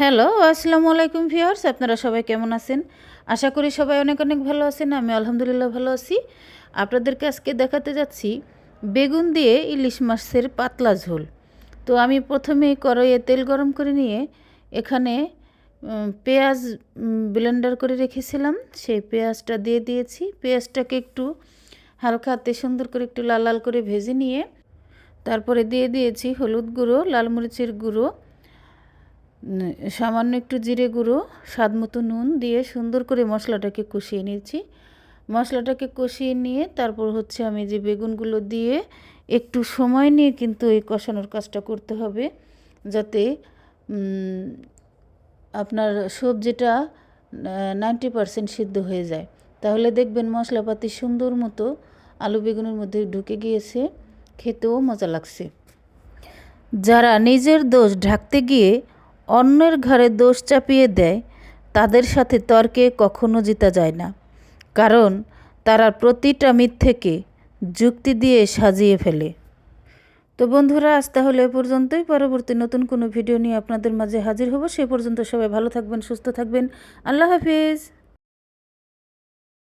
Hello, আসসালামু আলাইকুম viewers, আপনারা সবাই কেমন আছেন? আশা করি সবাই অনেক অনেক ভালো আছেন, আমি আলহামদুলিল্লাহ ভালো আছি। আপনাদেরকে আজকে দেখাতে যাচ্ছি বেগুন দিয়ে ইলিশ মাছের পাতলা ঝোল। তো আমি প্রথমে কড়াইয়ে তেল গরম করে নিয়ে এখানে পেঁয়াজ ব্লেন্ডার করে রেখেছিলাম। সেই পেঁয়াজটা দিয়ে দিয়েছি। পেঁয়াজটাকে একটু হালকা হাতে সুন্দর করে একটু লাল লাল করে ভেজে নিয়ে, তারপরে দিয়ে দিয়েছি হলুদ গুঁড়ো, লাল মরিচের গুঁড়ো সামান্য একটু জিরে গুঁড়ো, স্বাদ মতো নুন দিয়ে সুন্দর করে মশলাটাকে কষিয়ে নিয়েছি মশলাটাকে কষিয়ে নিয়ে তারপর হচ্ছে আমি যে বেগুনগুলো দিয়ে একটু সময় নিয়ে কিন্তু এই কষানোর কাজটা করতে হবে, যাতে আপনার সবজিটা নাইনটি পারসেন্ট সিদ্ধ হয়ে যায়। তাহলে দেখবেন মশলাপাতি সুন্দর মতো আলু বেগুনের মধ্যে ঢুকে গিয়েছে, খেতেও মজা লাগছে। যারা নিজের দোষ ঢাকতে গিয়ে অন্যের ঘরে দোষ চাপিয়ে দেয়, তাদের সাথে তর্কে কখনো জিতা যায় না। কারণ, তারা প্রতিটা মিথ্যেকে যুক্তি দিয়ে সাজিয়ে ফেলে। তো বন্ধুরা, আজ তাহলে এ পর্যন্তই। পরবর্তী নতুন কোনো ভিডিও নিয়ে আপনাদের মাঝে হাজির হব। সে পর্যন্ত সবাই ভালো থাকবেন, সুস্থ থাকবেন। আল্লাহ হাফিজ।